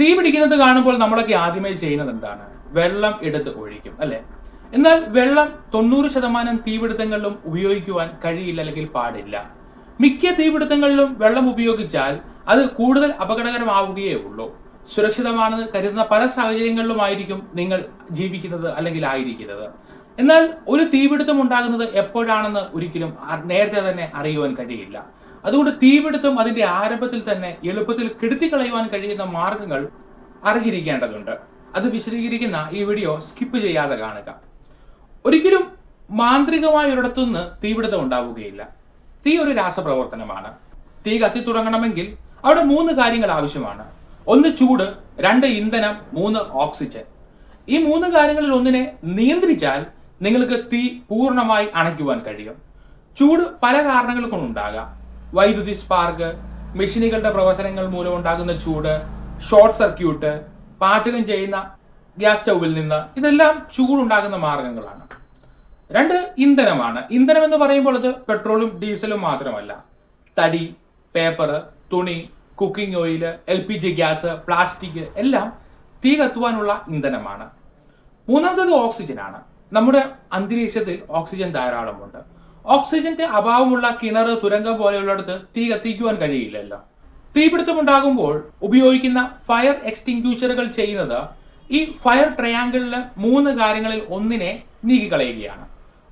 തീ പിടിക്കുന്നത് കാണുമ്പോൾ നമ്മളൊക്കെ ആദ്യമേ ചെയ്യുന്നത് എന്താണ്? വെള്ളം എടുത്ത് ഒഴിക്കും അല്ലെ? എന്നാൽ വെള്ളം തൊണ്ണൂറ് ശതമാനം തീപിടുത്തങ്ങളിലും ഉപയോഗിക്കുവാൻ കഴിയില്ല അല്ലെങ്കിൽ പാടില്ല. മിക്ക തീപിടുത്തങ്ങളിലും വെള്ളം ഉപയോഗിച്ചാൽ അത് കൂടുതൽ അപകടകരമാവുകയേ ഉള്ളൂ. സുരക്ഷിതമാണെന്ന് കരുതുന്ന പല സാഹചര്യങ്ങളിലുമായിരിക്കും നിങ്ങൾ ജീവിക്കുന്നത് അല്ലെങ്കിൽ ആയിരിക്കുന്നത്. എന്നാൽ ഒരു തീപിടുത്തം ഉണ്ടാകുന്നത് എപ്പോഴാണെന്ന് ഒരിക്കലും നേരത്തെ തന്നെ അറിയുവാൻ കഴിയില്ല. അതുകൊണ്ട് തീപിടുത്തം അതിന്റെ ആരംഭത്തിൽ തന്നെ എളുപ്പത്തിൽ കെടുത്തിക്കളയുവാൻ കഴിയുന്ന മാർഗങ്ങൾ അറിഞ്ഞിരിക്കേണ്ടതുണ്ട്. അത് വിശദീകരിക്കുന്ന ഈ വീഡിയോ സ്കിപ്പ് ചെയ്യാതെ കാണുക. ഒരിക്കലും മാന്ത്രികമായ ഒരിടത്തുനിന്ന് തീപിടുത്തം ഉണ്ടാവുകയില്ല. തീ ഒരു രാസപ്രവർത്തനമാണ്. തീ കത്തി തുടങ്ങണമെങ്കിൽ അവിടെ മൂന്ന് കാര്യങ്ങൾ ആവശ്യമാണ്. ഒന്ന് ചൂട് രണ്ട് ഇന്ധനം മൂന്ന് ഓക്സിജൻ. ഈ മൂന്ന് കാര്യങ്ങളിൽ ഒന്നിനെ നിയന്ത്രിച്ചാൽ നിങ്ങൾക്ക് തീ പൂർണമായി അണയ്ക്കുവാൻ കഴിയും. ചൂട് പല കാരണങ്ങൾ കൊണ്ടുണ്ടാകാം. വൈദ്യുതി സ്പാർക്ക് മെഷീനുകളുടെ പ്രവർത്തനങ്ങൾ മൂലം ഉണ്ടാകുന്ന ചൂട് ഷോർട്ട് സർക്യൂട്ട് പാചകം ചെയ്യുന്ന ഗ്യാസ് സ്റ്റൗവിൽ നിന്ന് ഇതെല്ലാം ചൂടുണ്ടാകുന്ന മാർഗങ്ങളാണ്. രണ്ട് ഇന്ധനമാണ്. ഇന്ധനം എന്ന് പറയുമ്പോൾ അത് പെട്രോളും ഡീസലും മാത്രമല്ല. തടി പേപ്പർ തുണി cooking oil L P G gas plastic എല്ലാം തീ കത്തുവാനുള്ള ഇന്ധനമാണ്. മൂന്നാമത്തത് ഓക്സിജനാണ്. നമ്മുടെ അന്തരീക്ഷത്തിൽ ഓക്സിജൻ ധാരാളമുണ്ട്. ഓക്സിജന്റെ അഭാവമുള്ള കിണർ തുരങ്കം പോലെയുള്ളിടത്ത് തീ കത്തിക്കുവാൻ കഴിയില്ലല്ലോ. തീപിടുത്തമുണ്ടാകുമ്പോൾ ഉപയോഗിക്കുന്ന ഫയർ എക്സ്റ്റിങ്ക്യൂഷറുകൾ ചെയ്യുന്നത് ഈ ഫയർ ട്രയാങ്കിളിലെ മൂന്ന് കാര്യങ്ങളിൽ ഒന്നിനെ നീക്കിക്കളയുകയാണ്.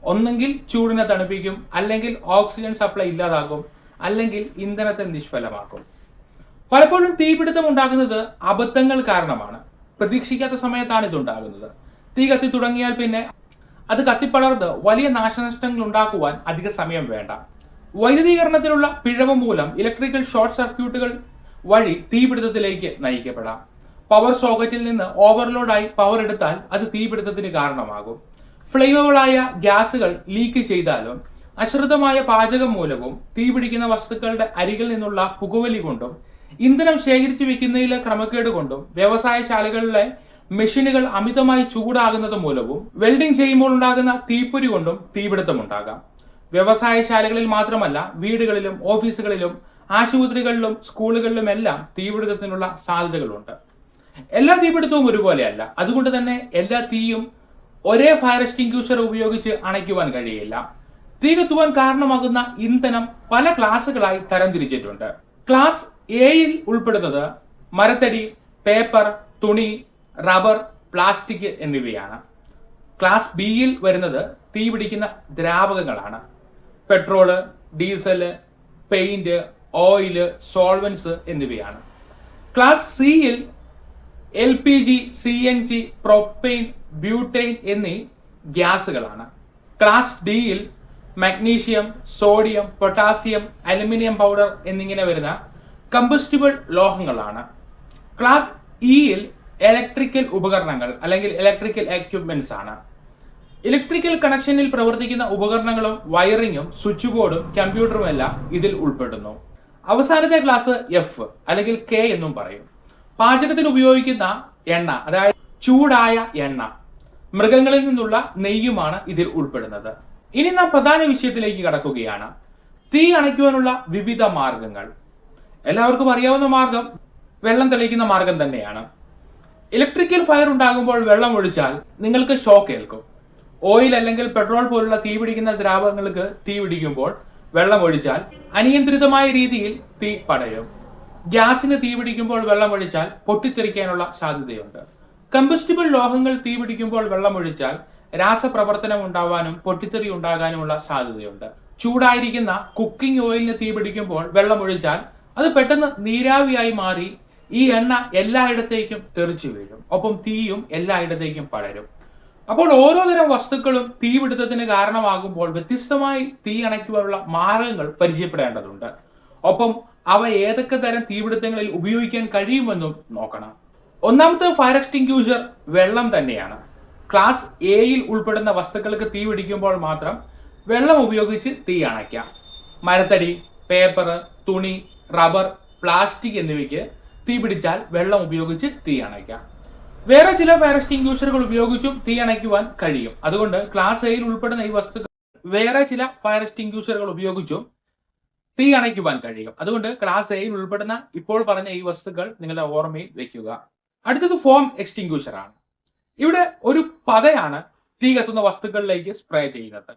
ഒന്നെങ്കിൽ ചൂടിനെ തണുപ്പിക്കും അല്ലെങ്കിൽ ഓക്സിജൻ സപ്ലൈ ഇല്ലാതാക്കും അല്ലെങ്കിൽ ഇന്ധനത്തെ നിഷ്ഫലമാക്കും. പലപ്പോഴും തീപിടുത്തം ഉണ്ടാകുന്നത് അബദ്ധങ്ങൾ കാരണമാണ്. പ്രതീക്ഷിക്കാത്ത സമയത്താണ് ഇത് ഉണ്ടാകുന്നത് തീ കത്തി തുടങ്ങിയാൽ പിന്നെ അത് കത്തിപ്പടർന്ന് വലിയ നാശനഷ്ടങ്ങൾ ഉണ്ടാക്കുവാൻ അധിക സമയം വേണ്ട. വൈദ്യുതീകരണത്തിലുള്ള പിഴവ് മൂലം ഇലക്ട്രിക്കൽ ഷോർട്ട് സർക്യൂട്ടുകൾ വഴി തീപിടുത്തത്തിലേക്ക് നയിക്കപ്പെടാം. പവർ സോക്കറ്റിൽ നിന്ന് ഓവർലോഡായി പവർ എടുത്താൽ അത് തീപിടുത്തത്തിന് കാരണമാകും. ഫ്ലെയിമുകളായ ഗ്യാസുകൾ ലീക്ക് ചെയ്താലും അശ്രദ്ധമായ പാചകം മൂലവും തീപിടിക്കുന്ന വസ്തുക്കളുടെ അരികിൽ നിന്നുള്ള പുകവലി കൊണ്ടും ഇന്ധനം ശേഖരിച്ചു വെക്കുന്നതിലെ ക്രമക്കേട് കൊണ്ടും വ്യവസായശാലകളിലെ മെഷീനുകൾ അമിതമായി ചൂടാകുന്നത് മൂലവും വെൽഡിംഗ് ചെയ്യുമ്പോൾ ഉണ്ടാകുന്ന തീപ്പൊരി കൊണ്ടും തീപിടുത്തമുണ്ടാകാം വ്യവസായശാലകളിൽ മാത്രമല്ല വീടുകളിലും ഓഫീസുകളിലും ആശുപത്രികളിലും സ്കൂളുകളിലും എല്ലാം തീപിടുത്തത്തിനുള്ള സാധ്യതകളുണ്ട്. എല്ലാ തീപിടുത്തവും ഒരുപോലെയല്ല. അതുകൊണ്ട് തന്നെ എല്ലാ തീയും ഒരേ ഫയർ എക്സ്റ്റിങ്ക്യൂഷർ ഉപയോഗിച്ച് അണയ്ക്കുവാൻ കഴിയില്ല. തീ കത്തുവാൻ കാരണമാകുന്ന ഇന്ധനം പല ക്ലാസ്സുകളായി തരംതിരിച്ചിട്ടുണ്ട്. ക്ലാസ് എയിൽ ഉൾപ്പെടുന്നത് മരത്തടി പേപ്പർ തുണി റബ്ബർ പ്ലാസ്റ്റിക് എന്നിവയാണ്. ക്ലാസ് ബിയിൽ വരുന്നത് തീ പിടിക്കുന്ന ദ്രാവകങ്ങളാണ്. Petrol diesel paint oil solvents എന്നിവയാണ്. ക്ലാസ് സിയിൽ L P G C N G propane butane എന്നീ ഗ്യാസുകളാണ്. ക്ലാസ് ഡിയിൽ magnesium sodium potassium aluminium powder എന്നിങ്ങനെ വരുന്ന കമ്പസ്റ്റിബിൾ ലോഹങ്ങളാണ്. ക്ലാസ് ഇയിൽ ഇലക്ട്രിക്കൽ ഉപകരണങ്ങൾ അല്ലെങ്കിൽ ഇലക്ട്രിക്കൽ എക്യുപ്മെന്റ്സ് ആണ്. ഇലക്ട്രിക്കൽ കണക്ഷനിൽ പ്രവർത്തിക്കുന്ന ഉപകരണങ്ങളും വയറിങ്ങും സ്വിച്ച് ബോർഡും കമ്പ്യൂട്ടറും എല്ലാം ഇതിൽ ഉൾപ്പെടുന്നു. അവസാനത്തെ ക്ലാസ് എഫ് അല്ലെങ്കിൽ കെ എന്നും പറയും. പാചകത്തിന് ഉപയോഗിക്കുന്ന എണ്ണ അതായത് ചൂടായ എണ്ണ മൃഗങ്ങളിൽ നിന്നുള്ള നെയ്യുമാണ് ഇതിൽ ഉൾപ്പെടുന്നത്. ഇനി നാം പ്രധാന വിഷയത്തിലേക്ക് കടക്കുകയാണ്. തീ അണയ്ക്കുവാനുള്ള വിവിധ മാർഗങ്ങൾ. എല്ലാവർക്കും അറിയാവുന്ന മാർഗം വെള്ളം തെളിയിക്കുന്ന മാർഗം തന്നെയാണ്. ഇലക്ട്രിക്കൽ ഫയർ ഉണ്ടാകുമ്പോൾ വെള്ളം ഒഴിച്ചാൽ നിങ്ങൾക്ക് ഷോക്ക് ഏൽക്കും. ഓയിൽ അല്ലെങ്കിൽ പെട്രോൾ പോലുള്ള തീ പിടിക്കുന്ന ദ്രാവകങ്ങൾക്ക് തീ പിടിക്കുമ്പോൾ വെള്ളം ഒഴിച്ചാൽ അനിയന്ത്രിതമായ രീതിയിൽ തീ പടയും ഗ്യാസിന് തീ പിടിക്കുമ്പോൾ വെള്ളം ഒഴിച്ചാൽ പൊട്ടിത്തെറിക്കാനുള്ള സാധ്യതയുണ്ട്. കമ്പസ്റ്റിബിൾ ലോഹങ്ങൾ തീ പിടിക്കുമ്പോൾ വെള്ളം ഒഴിച്ചാൽ രാസപ്രവർത്തനം ഉണ്ടാവാനും പൊട്ടിത്തെറി ഉണ്ടാകാനുമുള്ള സാധ്യതയുണ്ട്. ചൂടായിരിക്കുന്ന കുക്കിംഗ് ഓയിലിന് തീ പിടിക്കുമ്പോൾ വെള്ളം ഒഴിച്ചാൽ അത് പെട്ടെന്ന് നീരാവിയായി മാറി ഈ എണ്ണ എല്ലായിടത്തേക്കും തെറിച്ചു വീഴും. ഒപ്പം തീയും എല്ലായിടത്തേക്കും പടരും. അപ്പോൾ ഓരോ തരം വസ്തുക്കളും തീപിടുത്തത്തിന് കാരണമാകുമ്പോൾ വ്യത്യസ്തമായി തീ അണയ്ക്കുവാനുള്ള മാർഗങ്ങൾ പരിചയപ്പെടേണ്ടതുണ്ട്. ഒപ്പം അവ ഏതൊക്കെ തരം തീപിടുത്തങ്ങളിൽ ഉപയോഗിക്കാൻ കഴിയുമെന്നും നോക്കണം. ഒന്നാമത്തെ ഫയർ എക്സ്റ്റിങ്ക്യൂഷർ വെള്ളം തന്നെയാണ്. ക്ലാസ് എയിൽ ഉൾപ്പെടുന്ന വസ്തുക്കൾക്ക് തീ പിടിക്കുമ്പോൾ മാത്രം വെള്ളം ഉപയോഗിച്ച് തീ അണയ്ക്കാം. മരത്തടി പേപ്പർ തുണി റബ്ബർ പ്ലാസ്റ്റിക് എന്നിവയ്ക്ക് തീ പിടിച്ചാൽ വെള്ളം ഉപയോഗിച്ച് തീ അണയ്ക്കാം. വേറെ ചില ഫയർ എക്സ്റ്റിംഗ്യൂഷറുകൾ ഉപയോഗിച്ചും തീ അണയ്ക്കുവാൻ കഴിയും. അതുകൊണ്ട് ക്ലാസ് എയിൽ ഉൾപ്പെടുന്ന ഈ വസ്തുക്കൾ വേറെ ചില ഫയർ എക്സ്റ്റിംഗ്യൂഷറുകൾ ഉപയോഗിച്ചും തീ അണയ്ക്കുവാൻ കഴിയും. അതുകൊണ്ട് ക്ലാസ് എയിൽ ഉൾപ്പെടുന്ന ഇപ്പോൾ പറഞ്ഞ ഈ വസ്തുക്കൾ നിങ്ങളുടെ ഓർമ്മയിൽ വെക്കുക. അടുത്തത് ഫോം എക്സ്റ്റിങ്ക്യൂഷർ ആണ്. ഇവിടെ ഒരു പതയാണ് തീ കത്തുന്ന വസ്തുക്കളിലേക്ക് സ്പ്രേ ചെയ്യുന്നത്.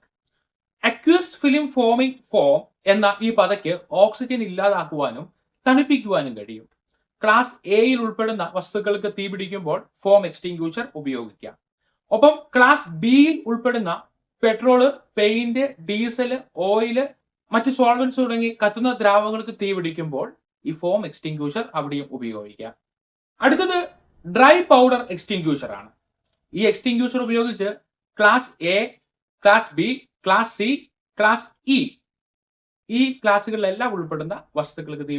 അക്യൂസ് ഫിലിം ഫോമിംഗ് ഫോം എന്ന ഈ പതയ്ക്ക് ഓക്സിജൻ ഇല്ലാതാക്കുവാനും തണുപ്പിക്കുവാനും കഴിയും. ക്ലാസ് എയിൽ ഉൾപ്പെടുന്ന വസ്തുക്കൾക്ക് തീപിടിക്കുമ്പോൾ ഫോം എക്സ്റ്റിങ്ക്യൂഷർ ഉപയോഗിക്കാം. ഒപ്പം ക്ലാസ് ബിയിൽ ഉൾപ്പെടുന്ന പെട്രോൾ പെയിന്റ് ഡീസൽ ഓയിൽ മറ്റ് സോൾവൻസ് തുടങ്ങി കത്തുന്ന ദ്രാവകങ്ങൾക്ക് തീപിടിക്കുമ്പോൾ ഈ ഫോം എക്സ്റ്റിങ്ക്യൂഷർ അവിടെയും ഉപയോഗിക്കാം. അടുത്തത് ഡ്രൈ പൗഡർ എക്സ്റ്റിങ്ക്യൂഷർ ആണ്. ഈ എക്സ്റ്റിങ്ക്യൂഷർ ഉപയോഗിച്ച് class A class B class C class E ഈ ക്ലാസ്സുകളിലെല്ലാം ഉൾപ്പെടുന്ന വസ്തുക്കൾക്ക് തീ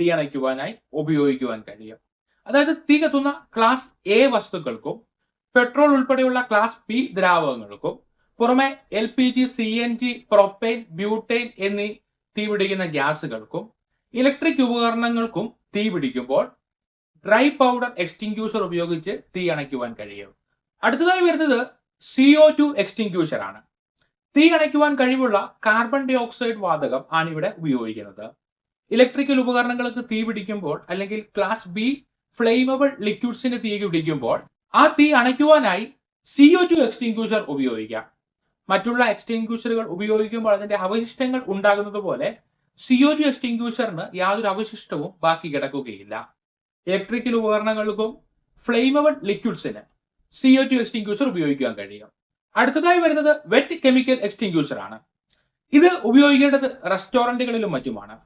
പിടിക്കുമ്പോൾ തീ അണയ്ക്കുവാനായി ഉപയോഗിക്കുവാൻ കഴിയും. അതായത് തീ കത്തുന്ന ക്ലാസ് എ വസ്തുക്കൾക്കും പെട്രോൾ ഉൾപ്പെടെയുള്ള ക്ലാസ് ബി ദ്രാവകങ്ങൾക്കും പുറമെ L P G C N G propane butane എന്നീ തീപിടിക്കുന്ന ഗ്യാസുകൾക്കും ഇലക്ട്രിക് ഉപകരണങ്ങൾക്കും തീ പിടിക്കുമ്പോൾ ഡ്രൈ പൗഡർ എക്സ്റ്റിങ്ക്യൂഷർ ഉപയോഗിച്ച് തീ അണയ്ക്കുവാൻ കഴിയും. അടുത്തതായി വരുന്നത് സിഒ ടു എക്സ്റ്റിങ്ക്യൂഷർ ആണ്. തീ അണയ്ക്കുവാൻ കഴിവുള്ള കാർബൺ ഡൈ ഓക്സൈഡ് വാതകം ആണ് ഇവിടെ ഉപയോഗിക്കുന്നത്. ഇലക്ട്രിക്കൽ ഉപകരണങ്ങൾക്ക് തീ പിടിക്കുമ്പോൾ അല്ലെങ്കിൽ ക്ലാസ് ബി ഫ്ലെയിമബിൾ ലിക്വിഡ്സിന് തീ പിടിക്കുമ്പോൾ ആ തീ അണയ്ക്കുവാനായി സിഒ ടു എക്സ്റ്റിങ്ക്യൂഷർ ഉപയോഗിക്കാം. മറ്റുള്ള എക്സ്റ്റിങ്ക്യൂഷറുകൾ ഉപയോഗിക്കുമ്പോൾ അതിന്റെ അവശിഷ്ടങ്ങൾ ഉണ്ടാകുന്നത് പോലെ സിഒ ടു എക്സ്റ്റിങ്ക്യൂഷറിന് യാതൊരു അവശിഷ്ടവും ബാക്കി കിടക്കുകയില്ല. ഇലക്ട്രിക്കൽ ഉപകരണങ്ങൾക്കും ഫ്ലെയിമബിൾ ലിക്വിഡ്സിന് സിഒ ടു എക്സ്റ്റിങ്ക്യൂഷർ ഉപയോഗിക്കാൻ കഴിയും. അടുത്തതായി വരുന്നത് വെറ്റ് കെമിക്കൽ എക്സ്റ്റിങ്ക്യൂഷർ ആണ്. ഇത് ഉപയോഗിക്കേണ്ടത് റെസ്റ്റോറന്റുകളിലും മറ്റുമാണ്.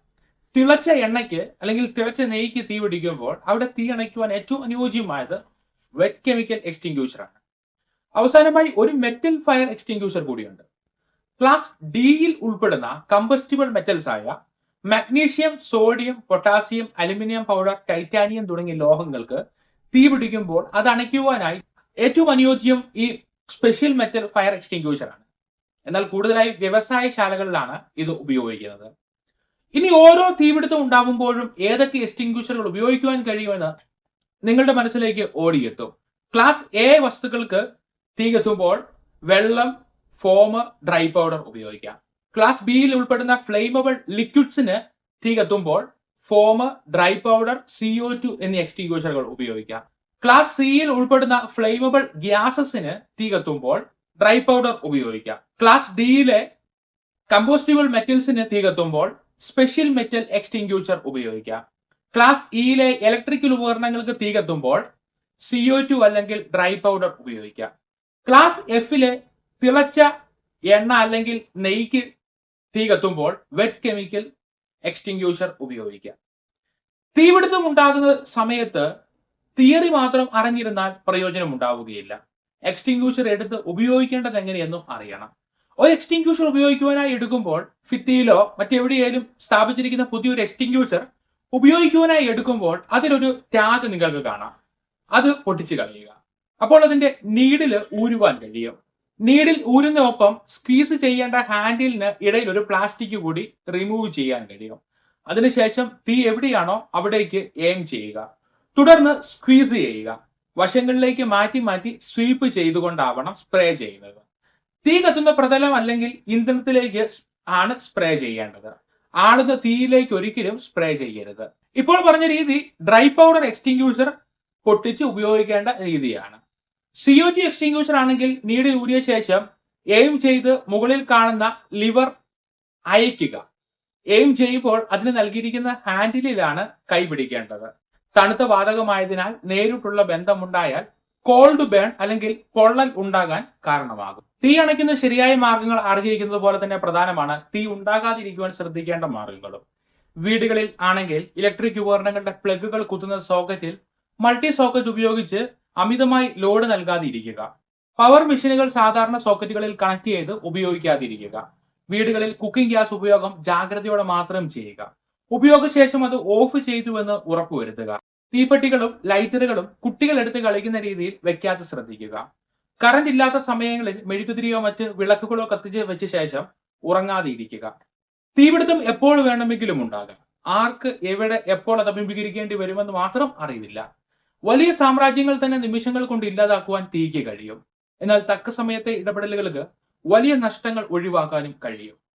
തിളച്ച എണ്ണയ്ക്ക് അല്ലെങ്കിൽ തിളച്ച നെയ്ക്ക് തീ പിടിക്കുമ്പോൾ അവിടെ തീ അണയ്ക്കുവാൻ ഏറ്റവും അനുയോജ്യമായത് വെറ്റ് കെമിക്കൽ എക്സ്റ്റിങ്ക്യൂഷറാണ് അവസാനമായി ഒരു മെറ്റൽ ഫയർ എക്സ്റ്റിങ്ക്യൂഷർ കൂടിയുണ്ട്. ക്ലാസ് ഡിയിൽ ഉൾപ്പെടുന്ന കമ്പസ്റ്റിബിൾ മെറ്റൽസ് ആയ magnesium sodium potassium aluminium powder titanium തുടങ്ങിയ ലോഹങ്ങൾക്ക് തീ പിടിക്കുമ്പോൾ അത് അണയ്ക്കുവാനായി ഏറ്റവും അനുയോജ്യം ഈ സ്പെഷ്യൽ മെറ്റൽ ഫയർ എക്സ്റ്റിങ്ക്യൂഷറാണ് എന്നാൽ കൂടുതലായി വ്യവസായശാലകളിലാണ് ഇത് ഉപയോഗിക്കുന്നത്. ഇനി ഓരോ തീപിടുത്തം ഉണ്ടാകുമ്പോഴും ഏതൊക്കെ എക്സ്റ്റിങ്ക്വിഷറുകൾ ഉപയോഗിക്കുവാൻ കഴിയുമെന്ന് നിങ്ങളുടെ മനസ്സിലേക്ക് ഓടിയെത്തും. ക്ലാസ് എ വസ്തുക്കൾക്ക് തീ കത്തുമ്പോൾ വെള്ളം ഫോം ഡ്രൈ പൗഡർ ഉപയോഗിക്കാം. ക്ലാസ് ബിയിൽ ഉൾപ്പെടുന്ന ഫ്ലെയിമബിൾ ലിക്വിഡ്സിന് തീ കത്തുമ്പോൾ foam dry powder CO two എന്നീ എക്സ്റ്റിങ്ക്വിഷറുകൾ ഉപയോഗിക്കാം. ക്ലാസ് സിയിൽ ഉൾപ്പെടുന്ന ഫ്ലെയിമബിൾ ഗ്യാസസിന് തീ കത്തുമ്പോൾ ഡ്രൈ പൗഡർ ഉപയോഗിക്കാം. ക്ലാസ് ഡിയിലെ കമ്പോസ്റ്റിബിൾ മെറ്റൽസിന് തീ കത്തുമ്പോൾ സ്പെഷ്യൽ മെറ്റൽ എക്സ്റ്റിങ്ക്യൂഷർ ഉപയോഗിക്കാം. ക്ലാസ് ഇയിലെ ഇലക്ട്രിക്കൽ ഉപകരണങ്ങൾക്ക് തീ കത്തുമ്പോൾ സിഒ ടു അല്ലെങ്കിൽ ഡ്രൈ പൗഡർ ഉപയോഗിക്കാം. ക്ലാസ് എഫിലെ തിളച്ച എണ്ണ അല്ലെങ്കിൽ നെയ്ക്ക് തീ കത്തുമ്പോൾ വെറ്റ് കെമിക്കൽ എക്സ്റ്റിങ്ക്യൂഷർ ഉപയോഗിക്കാം. തീപിടുത്തം ഉണ്ടാകുന്ന സമയത്ത് തിയറി മാത്രം അറിഞ്ഞിരുന്നാൽ പ്രയോജനം ഉണ്ടാവുകയില്ല എക്സ്റ്റിങ്ക്യൂഷർ എടുത്ത് ഉപയോഗിക്കേണ്ടത് എങ്ങനെയെന്നും അറിയണം. ഒരു എക്സ്റ്റിങ്ക്യൂഷർ ഉപയോഗിക്കുവാനായി എടുക്കുമ്പോൾ ഫിത്തിയിലോ മറ്റെവിടെയായാലും സ്ഥാപിച്ചിരിക്കുന്ന പുതിയൊരു എക്സ്റ്റിങ്ക്യൂഷർ ഉപയോഗിക്കുവാനായി എടുക്കുമ്പോൾ അതിലൊരു ടാഗ് നിങ്ങൾക്ക് കാണാം. അത് പൊട്ടിച്ചു കളയുക. അപ്പോൾ അതിന്റെ നീഡിൽ ഊരുവാൻ കഴിയും. നീഡിൽ ഊരുന്ന ഒപ്പം സ്ക്വീസ് ചെയ്യേണ്ട ഹാൻഡിലിന് ഇടയിൽ ഒരു പ്ലാസ്റ്റിക് കൂടി റിമൂവ് ചെയ്യാൻ കഴിയും. അതിനുശേഷം തീ എവിടെയാണോ അവിടേക്ക് എയിം ചെയ്യുക. തുടർന്ന് സ്ക്വീസ് ചെയ്യുക. വശങ്ങളിലേക്ക് മാറ്റി മാറ്റി സ്വീപ്പ് ചെയ്തുകൊണ്ടാവണം സ്പ്രേ ചെയ്യുന്നത്. തീ കത്തുന്ന പ്രതലം അല്ലെങ്കിൽ ഇന്ധനത്തിലേക്ക് ആണ് സ്പ്രേ ചെയ്യേണ്ടത്. ആളുന്ന തീയിലേക്ക് ഒരിക്കലും സ്പ്രേ ചെയ്യരുത്. ഇപ്പോൾ പറഞ്ഞ രീതി ഡ്രൈ പൗഡർ എക്സ്റ്റിങ്ക്യൂഷർ പൊട്ടിച്ച് ഉപയോഗിക്കേണ്ട രീതിയാണ്. സി ഒ ടി എക്സ്റ്റിങ്ക്യൂഷർ ആണെങ്കിൽ നീഡിൽ ഊരിയ ശേഷം എയിം ചെയ്ത് മുകളിൽ കാണുന്ന ലിവർ അയക്കുക എയിം ചെയ്യുമ്പോൾ അതിന് നൽകിയിരിക്കുന്ന ഹാൻഡിലിലാണ് കൈപിടിക്കേണ്ടത്. തണുത്ത വാതകമായതിനാൽ നേരിട്ടുള്ള ബന്ധമുണ്ടായാൽ കോൾഡ് ബേൺ അല്ലെങ്കിൽ പൊള്ളൽ ഉണ്ടാകാൻ കാരണമാകും. തീ അണയ്ക്കുന്ന ശരിയായ മാർഗങ്ങൾ അറിഞ്ഞിരിക്കുന്നത് പോലെ തന്നെ പ്രധാനമാണ് തീ ഉണ്ടാകാതിരിക്കുവാൻ ശ്രദ്ധിക്കേണ്ട മാർഗങ്ങളും. വീടുകളിൽ ആണെങ്കിൽ ഇലക്ട്രിക് ഉപകരണങ്ങളുടെ പ്ലഗുകൾ കുത്തുന്ന സോക്കറ്റിൽ മൾട്ടി സോക്കറ്റ് ഉപയോഗിച്ച് അമിതമായി ലോഡ് നൽകാതിരിക്കുക. പവർ മെഷീനുകൾ സാധാരണ സോക്കറ്റുകളിൽ കണക്ട് ചെയ്ത് ഉപയോഗിക്കാതിരിക്കുക. വീടുകളിൽ കുക്കിംഗ് ഗ്യാസ് ഉപയോഗം ജാഗ്രതയോടെ മാത്രം ചെയ്യുക. ഉപയോഗശേഷം അത് ഓഫ് ചെയ്തുവെന്ന് ഉറപ്പുവരുത്തുക. തീപ്പെട്ടികളും ലൈറ്ററുകളും കുട്ടികൾ എടുത്ത് കളിക്കുന്ന രീതിയിൽ വെക്കാതെ ശ്രദ്ധിക്കുക. കറണ്ട് ഇല്ലാത്ത സമയങ്ങളിൽ മെഴുകുതിരിയോ മറ്റ് വിളക്കുകളോ കത്തിച്ച് വെച്ച ശേഷം ഉറങ്ങാതെ ഇരിക്കുക. തീപിടുത്തം എപ്പോൾ വേണമെങ്കിലും ഉണ്ടാകാം. ആർക്ക് എവിടെ എപ്പോൾ അത് അഭിമുഖീകരിക്കേണ്ടി വരുമെന്ന് മാത്രം അറിയില്ല വലിയ സാമ്രാജ്യങ്ങൾ തന്നെ നിമിഷങ്ങൾ കൊണ്ട് ഇല്ലാതാക്കുവാൻ തീയ്ക്ക് കഴിയും. എന്നാൽ തക്ക സമയത്തെ ഇടപെടലുകൾക്ക് വലിയ നഷ്ടങ്ങൾ ഒഴിവാക്കാനും കഴിയും.